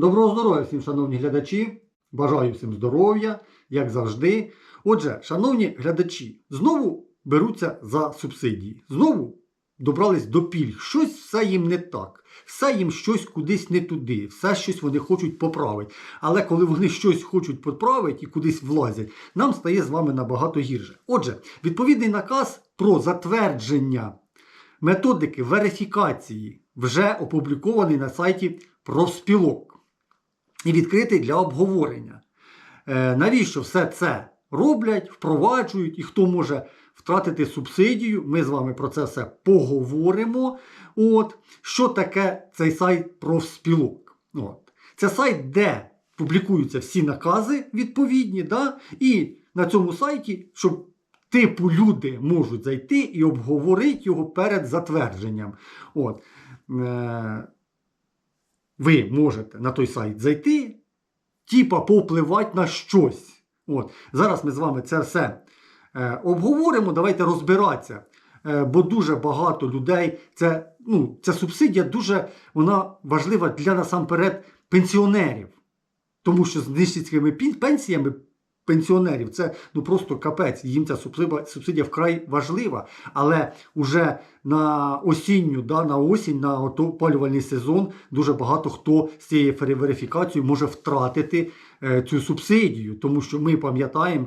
Доброго здоров'я всім, шановні глядачі. Бажаю всім здоров'я, як завжди. Отже, шановні глядачі, знову беруться за субсидії. Знову добрались до пільг. Щось все їм не так. Все їм щось кудись не туди, все щось вони хочуть поправити. Але коли вони щось хочуть поправити і кудись влазять, нам стає з вами набагато гірше. Отже, відповідний наказ про затвердження методики верифікації вже опублікований на сайті профспілок і відкритий для обговорення. Е, навіщо все це роблять, впроваджують і хто може втратити субсидію? Ми з вами про це все поговоримо. От, що таке цей сайт профспілок? От. Це сайт, де публікуються всі накази відповідні, да? і на цьому сайті, щоб типу люди можуть зайти і обговорити його перед затвердженням. От. Ви можете на той сайт зайти, типа повпливати на щось. От. Зараз ми з вами це все е, обговоримо. Давайте розбиратися. Е, бо дуже багато людей, це, ну, ця субсидія дуже вона важлива для насамперед пенсіонерів. Тому що з низькими пенсіями пенсіонерів це ну просто капець. Їм ця субсидія, вкрай важлива. Але вже на осінню, да, на осінь, на опалювальний сезон дуже багато хто з цією верифікацією може втратити е, цю субсидію, тому що ми пам'ятаємо,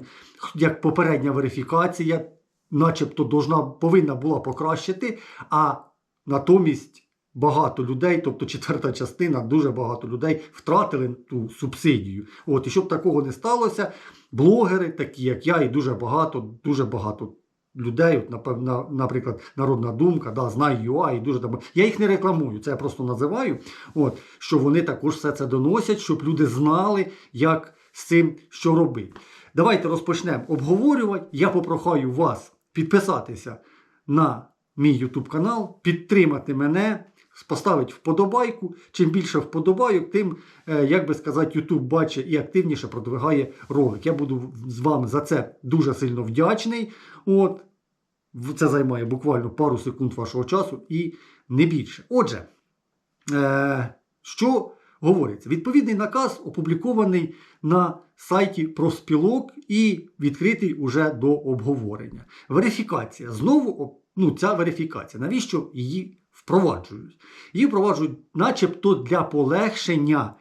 як попередня верифікація, начебто, должна, повинна була покращити, а натомість. Багато людей, тобто четверта частина, дуже багато людей втратили ту субсидію. От, і щоб такого не сталося, блогери, такі як я, і дуже багато, дуже багато людей, от, наприклад, Народна думка, да, знай ЮА, і дуже там. Я їх не рекламую, це я просто називаю. От, що вони також все це доносять, щоб люди знали, як з цим що робити. Давайте розпочнемо обговорювати. Я попрохаю вас підписатися на мій YouTube канал, підтримати мене. Поставить вподобайку. Чим більше вподобайок, тим, е, як би сказати, YouTube бачить і активніше продвигає ролик. Я буду з вами за це дуже сильно вдячний. От, це займає буквально пару секунд вашого часу і не більше. Отже, е, що говориться? Відповідний наказ опублікований на сайті профспілок і відкритий уже до обговорення. Верифікація. Знову ну, ця верифікація. Навіщо її впроваджують? Її впроваджують, начебто, для полегшення.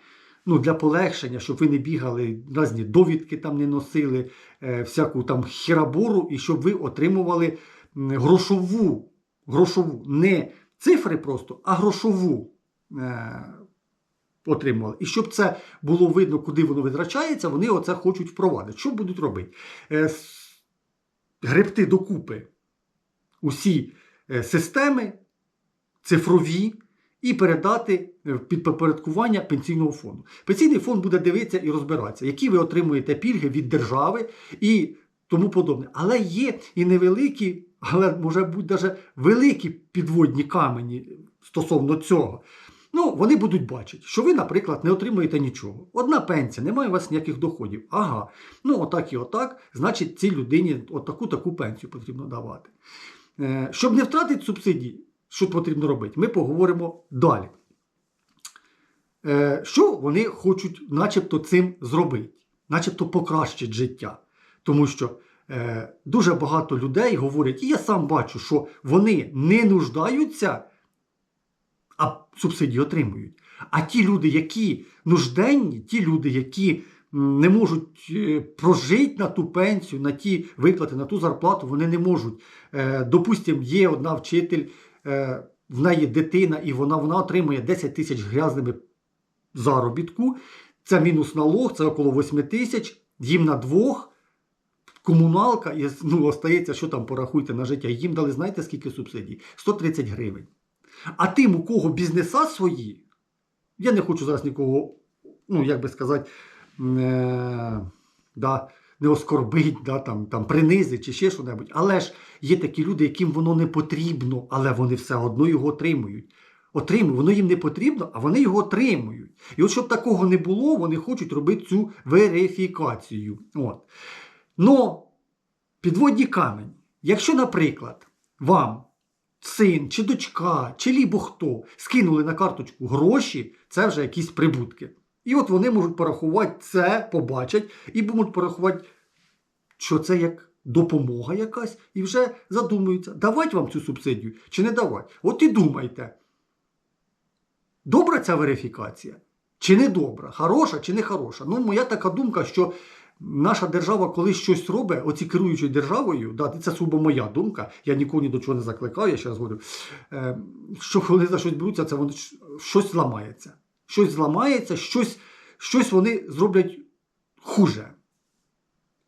Ну, для полегшення, щоб ви не бігали, різні довідки там не носили, е, всяку там хірабору, і щоб ви отримували грошову, грошову, не цифри просто, а грошову е, отримували. І щоб це було видно, куди воно витрачається, вони оце хочуть впровадити. Що будуть робити? Е, гребти докупи усі е, системи цифрові і передати е, під підпорядкування пенсійного фонду. Пенсійний фонд буде дивитися і розбиратися, які ви отримуєте пільги від держави і тому подобне. Але є і невеликі, але може бути навіть великі підводні камені стосовно цього. Ну, вони будуть бачити, що ви, наприклад, не отримуєте нічого. Одна пенсія, немає у вас ніяких доходів. Ага, ну отак і отак, значить, цій людині отаку таку пенсію потрібно давати. Е, Щоб не втратити субсидії, що потрібно робити, ми поговоримо далі. Е, Що вони хочуть начебто цим зробити, начебто покращити життя. Тому що е, дуже багато людей говорять, і я сам бачу, що вони не нуждаються, а субсидії отримують. А ті люди, які нужденні, ті люди, які не можуть е, прожити на ту пенсію, на ті виплати, на ту зарплату, вони не можуть. Е, Допустимо, є одна вчитель, в неї дитина, і вона, вона отримує 10 тисяч грязними заробітку. Це мінус налог, це около 8 тисяч, їм на двох. Комуналка, і ну, остається, що там порахуйте на життя. Їм дали, знаєте, скільки субсидій? 130 гривень. А тим, у кого бізнеса свої, я не хочу зараз нікого, ну, як би сказати, е, да, не оскорбить, да, там, там, принизить чи ще що-небудь. Але ж є такі люди, яким воно не потрібно, але вони все одно його отримують. Отримують, воно їм не потрібно, а вони його отримують. І от щоб такого не було, вони хочуть робити цю верифікацію. От. Но підводні камені. Якщо, наприклад, вам син чи дочка, чи лібо хто скинули на карточку гроші, це вже якісь прибутки. І от вони можуть порахувати це, побачать, і можуть порахувати, що це як допомога якась, і вже задумуються, давати вам цю субсидію чи не давати. От і думайте, добра ця верифікація чи не добра, хороша чи не хороша. Ну, моя така думка, що наша держава, коли щось робить, оці керуючі державою, да, це суба моя думка, я нікого ні до чого не закликаю, я ще раз говорю, е, що коли за щось беруться, це вони щ- щось зламається. Щось зламається, щось, щось вони зроблять хуже.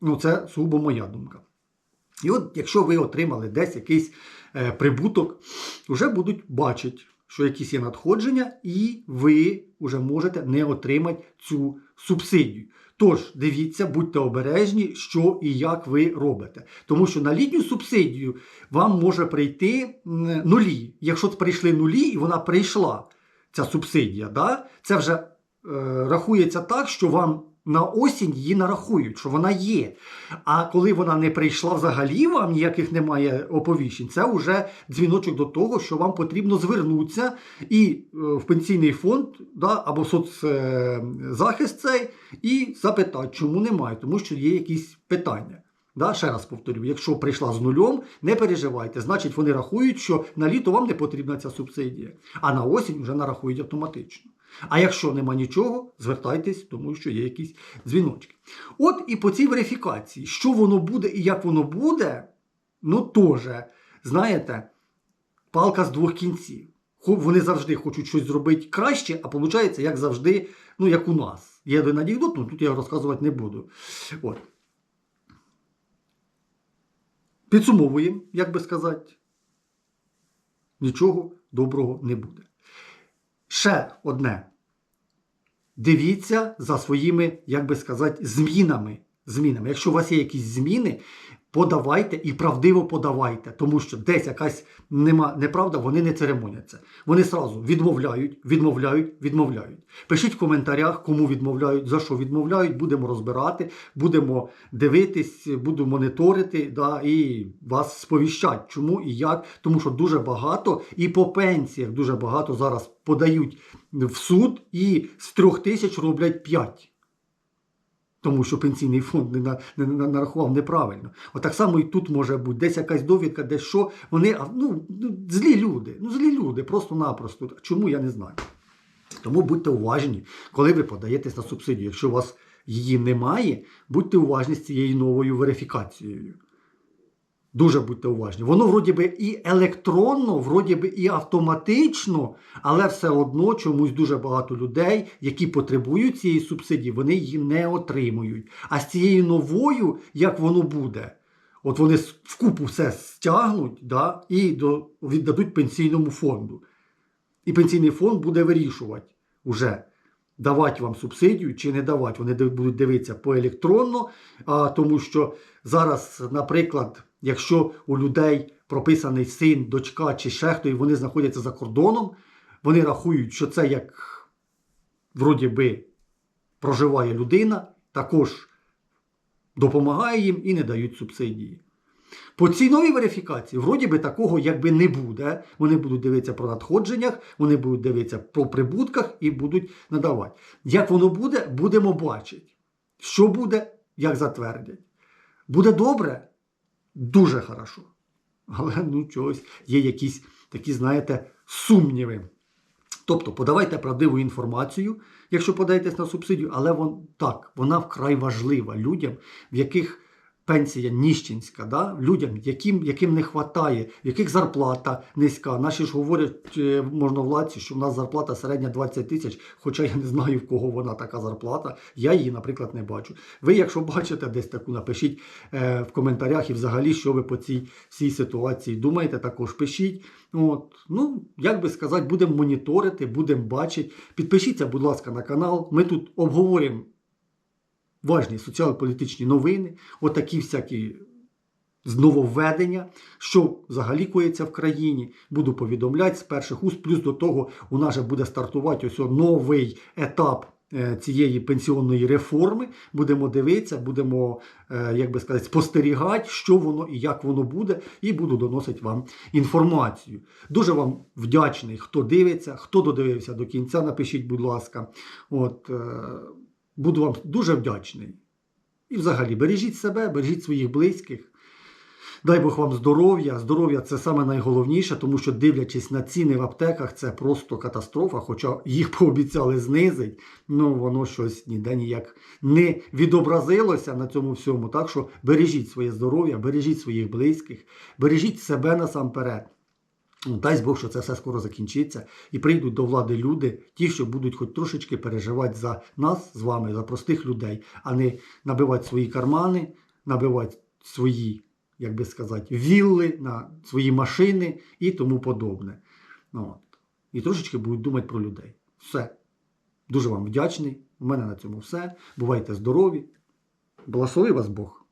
Ну, це сугубо моя думка. І от, якщо ви отримали десь якийсь е, прибуток, вже будуть бачити, що якісь є надходження, і ви вже можете не отримати цю субсидію. Тож дивіться, будьте обережні, що і як ви робите. Тому що на літню субсидію вам може прийти нулі. Якщо прийшли нулі, і вона прийшла, ця субсидія, да? це вже е, рахується так, що вам на осінь її нарахують, що вона є. А коли вона не прийшла взагалі, вам ніяких немає оповіщень, це вже дзвіночок до того, що вам потрібно звернутися і е, в пенсійний фонд да, або соцзахист цей, і запитати, чому немає, тому що є якісь питання. Да, ще раз повторю, якщо прийшла з нульом, не переживайте. Значить, вони рахують, що на літо вам не потрібна ця субсидія, а на осінь вже нарахують автоматично. А якщо нема нічого, звертайтесь, тому що є якісь дзвіночки. От і по цій верифікації, що воно буде і як воно буде, ну теж, знаєте, палка з двох кінців. Вони завжди хочуть щось зробити краще, а виходить, як завжди, ну як у нас. Є один анекдот, ну тут я розказувати не буду. От. Підсумовуємо, як би сказати, нічого доброго не буде. Ще одне. Дивіться за своїми, як би сказати, змінами. змінами. Якщо у вас є якісь зміни, подавайте і правдиво подавайте, тому що десь якась нема неправда, вони не церемоняться. Вони сразу відмовляють, відмовляють, відмовляють. Пишіть в коментарях, кому відмовляють, за що відмовляють, будемо розбирати, будемо дивитись, буду моніторити да, і вас сповіщать, чому і як. Тому що дуже багато і по пенсіях дуже багато зараз подають в суд і з трьох тисяч роблять п'ять. Тому що пенсійний фонд не, не, на- нарахував неправильно. От так само і тут може бути десь якась довідка, десь що. Вони ну, ну, злі люди. Ну, злі люди, просто-напросто. Чому я не знаю. Тому будьте уважні, коли ви подаєтесь на субсидію. Якщо у вас її немає, будьте уважні з цією новою верифікацією. Дуже будьте уважні. Воно вроді би і електронно, вроді би і автоматично, але все одно чомусь дуже багато людей, які потребують цієї субсидії, вони її не отримують. А з цією новою, як воно буде, от вони вкупу все стягнуть да, і до, віддадуть пенсійному фонду. І пенсійний фонд буде вирішувати уже. Давати вам субсидію чи не давати. Вони будуть дивитися поелектронно, а, тому що зараз, наприклад, якщо у людей прописаний син, дочка чи ще хто, і вони знаходяться за кордоном, вони рахують, що це як вроді би проживає людина, також допомагає їм і не дають субсидії. По цій новій верифікації, вроді би такого якби не буде. Вони будуть дивитися про надходженнях, вони будуть дивитися про прибутках і будуть надавати. Як воно буде, будемо бачити. Що буде, як затвердять. Буде добре, дуже хорошо. Але ну чогось є якісь такі, знаєте, сумніви. Тобто подавайте правдиву інформацію, якщо подаєтесь на субсидію, але вон, так, вона вкрай важлива людям, в яких пенсія ніщенська, да? людям, яким, яким не вистачає, яких зарплата низька. Наші ж говорять е, можновладці, що в нас зарплата середня 20 тисяч, хоча я не знаю, в кого вона така зарплата. Я її, наприклад, не бачу. Ви, якщо бачите десь таку, напишіть е, в коментарях і взагалі, що ви по цій всій ситуації думаєте, також пишіть. От, ну, як би сказати, будемо моніторити, будемо бачити. Підпишіться, будь ласка, на канал. Ми тут обговорюємо важні соціально-політичні новини, отакі всякі нововведення, що взагалі коїться в країні. Буду повідомляти з перших уст. Плюс до того у нас же буде стартувати ось новий етап е, цієї пенсіонної реформи. Будемо дивитися, будемо, е, як би сказати, спостерігати, що воно і як воно буде, і буду доносити вам інформацію. Дуже вам вдячний, хто дивиться, хто додивився до кінця. Напишіть, будь ласка. От, е, буду вам дуже вдячний. І взагалі бережіть себе, бережіть своїх близьких. Дай Бог вам здоров'я. Здоров'я це саме найголовніше, тому що дивлячись на ціни в аптеках, це просто катастрофа. Хоча їх пообіцяли знизить, ну воно щось ніде ніяк не відобразилося на цьому всьому. Так що бережіть своє здоров'я, бережіть своїх близьких, бережіть себе насамперед. Дай Бог, що це все скоро закінчиться, і прийдуть до влади люди, ті, що будуть хоч трошечки переживати за нас з вами, за простих людей, а не набивати свої кармани, набивати свої, як би сказати, вілли на свої машини і тому подобне. От. І трошечки будуть думати про людей. Все. Дуже вам вдячний. У мене на цьому все. Бувайте здорові. Благослови вас Бог.